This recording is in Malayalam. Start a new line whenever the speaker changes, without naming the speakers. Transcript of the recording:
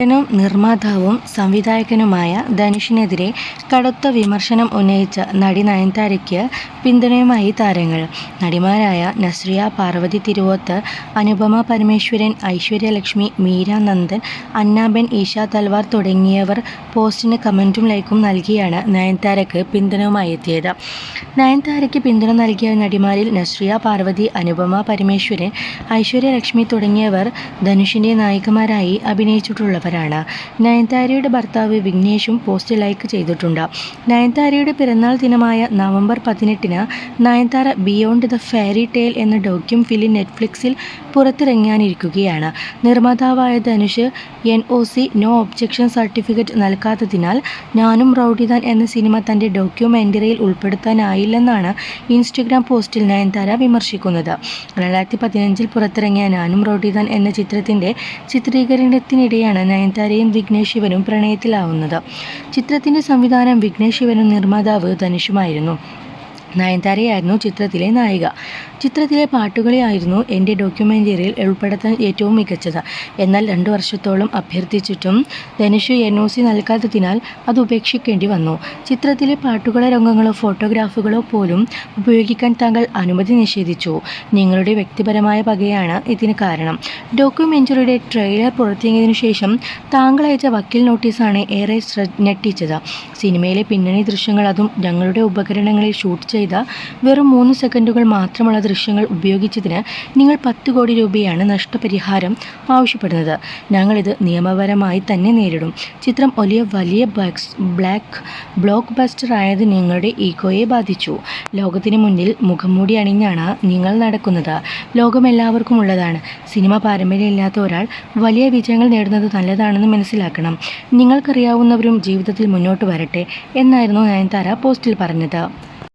നടനും നിർമ്മാതാവും സംവിധായകനുമായ ധനുഷിനെതിരെ കടുത്ത വിമർശനം ഉന്നയിച്ച നടി നയൻതാരയ്ക്ക് പിന്തുണയുമായി താരങ്ങൾ. നടിമാരായ നസ്രിയ പാർവതി തിരുവോത്ത്, അനുപമ പരമേശ്വരൻ, ഐശ്വര്യലക്ഷ്മി, മീര നന്ദൻ, അന്നാബെൻ, ഈഷ തൽവാർ തുടങ്ങിയവർ പോസ്റ്റിന് കമന്റും ലൈക്കും നൽകിയാണ് നയൻതാരയ്ക്ക് പിന്തുണയുമായി എത്തിയത്. നയൻതാരയ്ക്ക് പിന്തുണ നൽകിയ നടിമാരിൽ നസ്രിയ പാർവതി, അനുപമ പരമേശ്വരൻ, ഐശ്വര്യലക്ഷ്മി തുടങ്ങിയവർ ധനുഷിന്റെ നായികമാരായി അഭിനയിച്ചിട്ടുള്ളവരാണ്. നയൻതാരയുടെ ഭർത്താവ് വിഘ്നേഷും പോസ്റ്റ് ലൈക്ക് ചെയ്തിട്ടുണ്ട്. നയൻതാരയുടെ പിറന്നാൾ ദിനമായ നവംബർ പതിനെട്ടിന് Nayanthara beyond the fairy tale എന്ന ഡോക്യും ഫിലിം നെറ്റ്ഫ്ലിക്സിൽ പുറത്തിറങ്ങാനിരിക്കുകയാണ്. നിർമ്മാതാവായ Dhanush N O C (no objection) certificate നൽകാത്തതിനാൽ ഞാനും റൌഡിദാൻ എന്ന സിനിമ തന്റെ ഡോക്യുമെന്ററിയിൽ ഉൾപ്പെടുത്താനായില്ലെന്നാണ് ഇൻസ്റ്റഗ്രാം പോസ്റ്റിൽ നയൻതാര വിമർശിക്കുന്നത്. രണ്ടായിരത്തി പതിനഞ്ചിൽ പുറത്തിറങ്ങിയ ഞാനും റൌഡിദാൻ എന്ന ചിത്രത്തിന്റെ ചിത്രീകരണത്തിനിടെയാണ് നയൻതാരയും വിഘ്നേഷ് ശിവനും പ്രണയത്തിലാവുന്നത്. ചിത്രത്തിന്റെ സംവിധാനം വിഘ്നേഷ് ശിവനും നിർമ്മാതാവ് ധനുഷുമായിരുന്നു. നയൻതാരയായിരുന്നു ചിത്രത്തിലെ നായിക. ചിത്രത്തിലെ പാട്ടുകളായിരുന്നു എന്റെ ഡോക്യുമെന്ററിയിൽ ഉൾപ്പെടുത്താൻ ഏറ്റവും മികച്ചത്. എന്നാൽ രണ്ടു വർഷത്തോളം അഭ്യർത്ഥിച്ചിട്ടും ധനുഷ് എൻ ഒ സി നൽകാത്തതിനാൽ അത് ഉപേക്ഷിക്കേണ്ടി വന്നു. ചിത്രത്തിലെ പാട്ടുകളോ രംഗങ്ങളോ ഫോട്ടോഗ്രാഫുകളോ പോലും ഉപയോഗിക്കാൻ താങ്കൾ അനുമതി നിഷേധിച്ചു. നിങ്ങളുടെ വ്യക്തിപരമായ പകയാണ് ഇതിന് കാരണം. ഡോക്യുമെന്ററിയുടെ ട്രെയിലർ പുറത്തിറങ്ങിയതിനു ശേഷം താങ്കൾ അയച്ച വക്കീൽ നോട്ടീസാണ് ഏറെ ഞെട്ടിച്ചത്. സിനിമയിലെ പിന്നണി ദൃശ്യങ്ങൾ അതും ഞങ്ങളുടെ ഉപകരണങ്ങളിൽ ഷൂട്ട് ചെയ്ത വെറും മൂന്ന് സെക്കൻഡുകൾ മാത്രമുള്ള ദൃശ്യങ്ങൾ ഉപയോഗിച്ചതിന് നിങ്ങൾ പത്ത് കോടി രൂപയാണ് നഷ്ടപരിഹാരം ആവശ്യപ്പെടുന്നത്. ഞങ്ങളിത് നിയമപരമായി തന്നെ നേരിടും. ചിത്രം വലിയ വലിയ ബ്ലാക്ക് ബ്ലോക്ക് ബസ്റ്റർ ആയത് നിങ്ങളുടെ ഈഗോയെ ബാധിച്ചു. ലോകത്തിന് മുന്നിൽ മുഖംമൂടി അണിഞ്ഞാണ് നിങ്ങൾ നടക്കുന്നത്. ലോകം എല്ലാവർക്കും ഉള്ളതാണ് സിനിമ പാരമ്പര്യമില്ലാത്ത ഒരാൾ വലിയ വിജയങ്ങൾ നേടുന്നത് നല്ലതാണെന്ന് മനസ്സിലാക്കണം. നിങ്ങൾക്കറിയാവുന്നവരും ജീവിതത്തിൽ മുന്നോട്ട് വരട്ടെ എന്നായിരുന്നു നയൻതാര പോസ്റ്റിൽ പറഞ്ഞത്.